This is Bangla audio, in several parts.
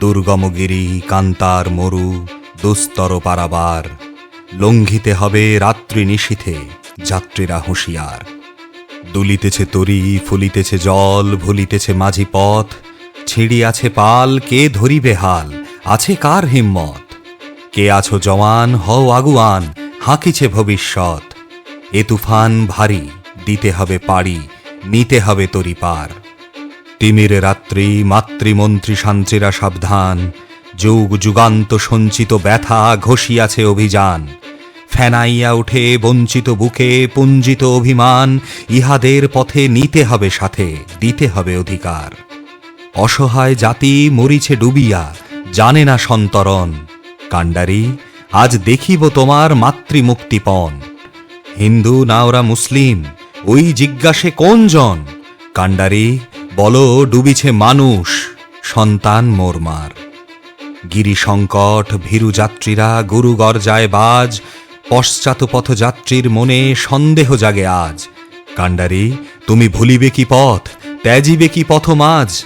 দুর্গমগিরি, কান্তার, মরু, দুস্তর পারাবার। লঙ্ঘিতে হবে রাত্রি নিশীথে যাত্রীরা হুঁশিয়ার। দুলিতেছে তরি, ফুলিতেছে জল, ভুলিতেছে মাঝি পথ। ছিড়িয়াছে পাল, কে ধরিবে হাল? আছে কার হিম্মত? কে আছো জওয়ান, হও আগুয়ান, হাঁকিছে ভবিষ্যৎ। এ তুফান ভারী, দিতে হবে পাড়ি, নিতে হবে তরি পার। তিমির রাত্রি, মাতৃমন্ত্রী শান্তিরা সাবধান। যুগ যুগান্ত সঞ্চিত ব্যথা ঘষিয়াছে অভিযান। ফেনাইয়া উঠে বঞ্চিত বুকে পুঞ্জিত অভিমান। ইহাদের পথে নিতে হবে সাথে, দিতে হবে অধিকার। অসহায় জাতি মরিছে ডুবিয়া, জানে না সন্তরণ। কাণ্ডারি, আজ দেখিব তোমার মাতৃমুক্তিপণ। হিন্দু না ওরা মুসলিম, ওই জিজ্ঞাসে কোন জন? কাণ্ডারি বলো, ডুবিছে মানুষ, সন্তান মোরমার। গিরি সংকট ভীরু যাত্রীরা গুরু গর্জায় বাজ, পশ্চাৎ পথযাত্রীর মনে সন্দেহ জাগে আজ। কাণ্ডারি, তুমি ভুলিবে কি পথ, ত্যাজিবে কি পথ মাঝ?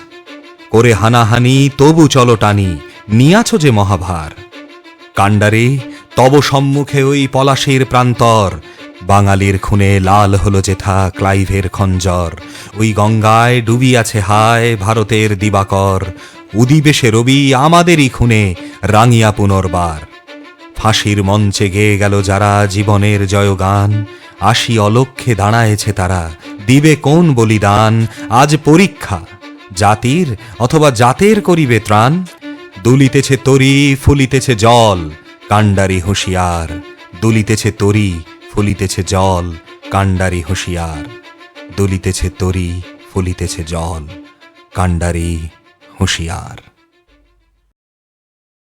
করে হানাহানি, তবু চলো টানি, নিয়াছ যে মহাভার। কাণ্ডারি, তব সম্মুখে ওই পলাশীর প্রান্তর বাঙালির খুনে লাল হলো যেথা ক্লাইভের খঞ্জর। ওই গঙ্গায় ডুবিয়াছে হায় ভারতের দিবাকর। উদিবেশে রবি আমাদেরই খুনে রাঙিয়া পুনর্বার। ফাঁসির মঞ্চে গেয়ে গেল যারা জীবনের জয়গান। আসি অলক্ষে দাঁড়ায়েছে তারা, দিবে কোন বলিদান? আজ পরীক্ষা, জাতির অথবা জাতের করিবে ত্রাণ। দুলিতেছে তরি, ফুলিতেছে জল, কাণ্ডারি হুঁশিয়ার। দুলিতেছে তরি ফুলিতেছে জল কাণ্ডারি হুঁশিয়ার। দুলিতেছে তরি ফুলিতেছে জল কাণ্ডারি হুঁশিয়ার।